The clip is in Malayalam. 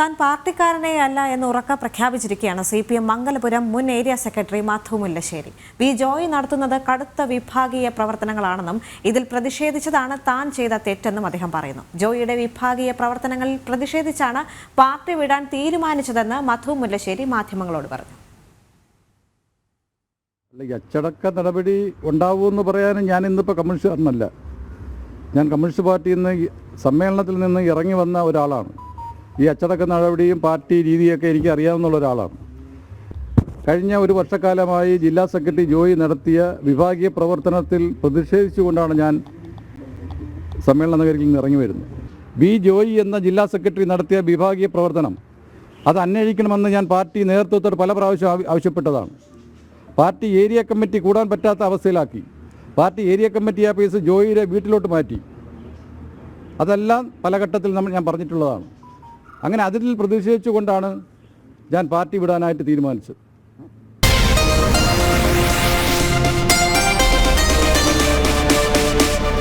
താൻ പാർട്ടിക്കാരനെ അല്ല എന്ന് ഉറക്ക പ്രഖ്യാപിച്ചിരിക്കുകയാണ് സി പി എം മംഗലപുരം മുൻ area secretary Madhu Mullassery. V Joy നടത്തുന്നത് കടുത്ത വിഭാഗീയ പ്രവർത്തനങ്ങളാണെന്നും ഇതിൽ പ്രതിഷേധിച്ചതാണ് താൻ ചെയ്ത തെറ്റെന്നും അദ്ദേഹം പറയുന്നു. ജോയിയുടെ വിഭാഗീയ പ്രവർത്തനങ്ങളിൽ പ്രതിഷേധിച്ചാണ് പാർട്ടി വിടാൻ തീരുമാനിച്ചതെന്ന് മധു മുല്ലശ്ശേരി മാധ്യമങ്ങളോട് പറഞ്ഞു. അച്ചടക്ക നടപടി ഉണ്ടാവുമെന്ന് പറയാനും ഞാൻ ഇന്നിപ്പോൾ കമ്മ്യൂണിസ്റ്റുകാരനല്ല. ഞാൻ കമ്മ്യൂണിസ്റ്റ് പാർട്ടിയിൽ നിന്ന് സമ്മേളനത്തിൽ നിന്ന് ഇറങ്ങി വന്ന ഒരാളാണ്. ഈ അച്ചടക്ക നടപടിയും പാർട്ടി രീതിയൊക്കെ എനിക്ക് അറിയാവുന്ന ഒരാളാണ്. കഴിഞ്ഞ ഒരു വർഷക്കാലമായി ജില്ലാ സെക്രട്ടറി ജോയി നടത്തിയ വിഭാഗീയ പ്രവർത്തനത്തിൽ പ്രതിഷേധിച്ചുകൊണ്ടാണ് ഞാൻ സമ്മേളന നഗരത്തിൽ നിന്ന് ഇറങ്ങി വരുന്നത്. ബി ജോയി എന്ന ജില്ലാ സെക്രട്ടറി നടത്തിയ വിഭാഗീയ പ്രവർത്തനം അത് അന്വേഷിക്കണമെന്ന് ഞാൻ പാർട്ടി നേതൃത്വത്തോട് പല പ്രാവശ്യം ആവശ്യപ്പെട്ടതാണ്. പാർട്ടി ഏരിയ കമ്മിറ്റി കൂടാൻ പറ്റാത്ത അവസ്ഥയിലാക്കി. പാർട്ടി ഏരിയ കമ്മിറ്റി പേസ് ജോയിയുടെ വീട്ടിലോട്ട് മാറ്റി. അതെല്ലാം പല ഘട്ടത്തിൽ നമ്മൾ ഞാൻ പറഞ്ഞിട്ടുള്ളതാണ്. അങ്ങനെ അതിൽ പ്രതിഷേധിച്ചുകൊണ്ടാണ് ഞാൻ പാർട്ടി വിടാനായിട്ട് തീരുമാനിച്ചത്.